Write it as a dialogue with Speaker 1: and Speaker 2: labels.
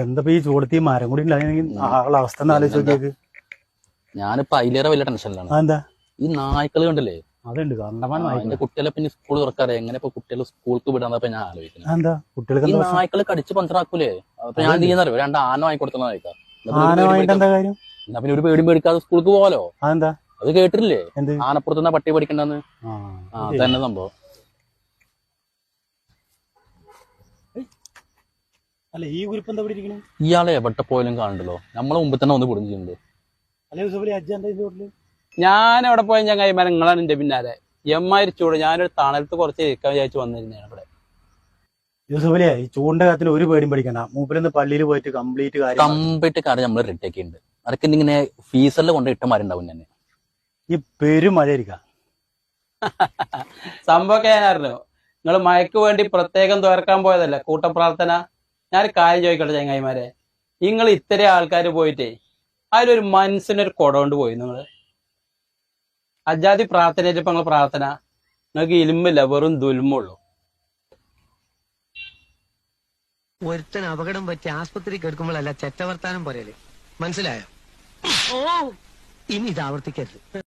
Speaker 1: എന്താ ഈ ചൂടത്തി മരം കൂടി ഉണ്ടായിരുന്നെങ്കിൽ ആളുടെ അവസ്ഥ ആലോചിച്ച്
Speaker 2: ഞാനിപ്പോ അതിലേറെ വലിയ ടെൻഷനിലാണ്
Speaker 1: അതെന്താ?
Speaker 2: ഈ നായ്ക്കൾ കണ്ടല്ലേ?
Speaker 1: അതുണ്ട് കണ്ടമാനം
Speaker 2: എന്റെ കുട്ടികളെ പിന്നെ സ്കൂൾ തുറക്കാറ് എങ്ങനെ ഇപ്പൊ കുട്ടികളെ സ്കൂൾക്ക് വിടാന്നപ്പോ ഞാൻ ആലോചിക്കുന്നത്.
Speaker 1: അതെന്താ? കുട്ടികൾക്ക്
Speaker 2: നായ്ക്കൾ കടിച്ച് പഞ്ചറാക്കൂലേ അപ്പൊ ഞാൻ എന്ത് ചെയ്യുന്നറിയോ രണ്ട് ആന വാങ്ങിക്കൊടുത്തന്ന നായ്ക്ക
Speaker 1: എന്താ
Speaker 2: എന്നാ പിന്നെ ഒരു പേടി പേടിക്കാതെ സ്കൂൾക്ക് പോവാലോ?
Speaker 1: അതെന്താ?
Speaker 2: അത് കേട്ടിട്ടില്ലേ?
Speaker 1: എന്ത്?
Speaker 2: ആനപ്പുറത്തുനിന്ന് പട്ടി പഠിക്കണ്ടെന്ന്
Speaker 1: ആ
Speaker 2: തന്നെ സംഭവം.
Speaker 1: അല്ല ഈ കുരിപ്പ് എന്താ ഇവിടെ ഇരിക്കണേ?
Speaker 2: ഇയാളെ എവിടെ പോയാലും കാണണ്ടല്ലോ. നമ്മളെ മുമ്പ് തന്നെ ഒന്ന് കുടുങ്ങിയിട്ടുണ്ട്
Speaker 1: അല്ലെ യൂസഫലി അജ്ജ എന്താ ഇതിന്റെ വീട്ടിൽ
Speaker 3: ഞാൻ കൈമാരം നിങ്ങളാണ് എന്റെ പിന്നാലെ. എമ്മാരി ചൂട് ഞാനൊരു തണലത്ത് കുറച്ച് ഇരിക്കാൻ വിചാരിച്ചു വന്നിരുന്നതാണ് ഇവിടെ.
Speaker 1: യൂസഫലിയെ ഈ ചൂടിന്റെ കാര്യത്തിൽ ഒരു പേടിയും പഠിക്കണ്ട മൂപ്പിലൊന്ന് പള്ളിയിൽ പോയിട്ട് കംപ്ലീറ്റ് കാര്യം
Speaker 2: കംപ്ലീറ്റ് കാര്യം നമ്മൾ റെഡി ഉണ്ട് അതൊക്കെ ഇങ്ങനെ ഫീസറിൽ കൊണ്ട് ഇട്ടമാരുണ്ടാവും തന്നെ
Speaker 1: ഈ പെരും മഴ ഇരിക്ക
Speaker 3: സംഭവമൊക്കെ ഒക്കെ ഞാനായിരുന്നു. നിങ്ങൾ മയക്ക് വേണ്ടി പ്രത്യേകം തുറക്കാൻ പോയതല്ലേ? കൂട്ടപ്രാർത്ഥന? ഞാൻ കാര്യം ചോദിക്കട്ടെ ചങ്ങായിമാരെ? നിങ്ങൾ ഇത്രയും ആൾക്കാർ പോയിട്ടേ അതിലൊരു മനസ്സിനൊരു കുട കൊണ്ട് പോയി നിങ്ങൾ അജാതി പ്രാർത്ഥന ഇപ്പൊ നിങ്ങൾ പ്രാർത്ഥന. നിങ്ങൾക്ക് ഇലുമ്പില്ല വെറും ദുൽമുള്ളൂ
Speaker 4: ഒരുത്തൻ അപകടം പറ്റി ആസ്പത്രി കേൾക്കുമ്പോഴല്ല ചെറ്റവർത്താനം പറയൽ. മനസ്സിലായോ? ഓ. ഇനി ഇത് ആവർത്തിക്കരുത്.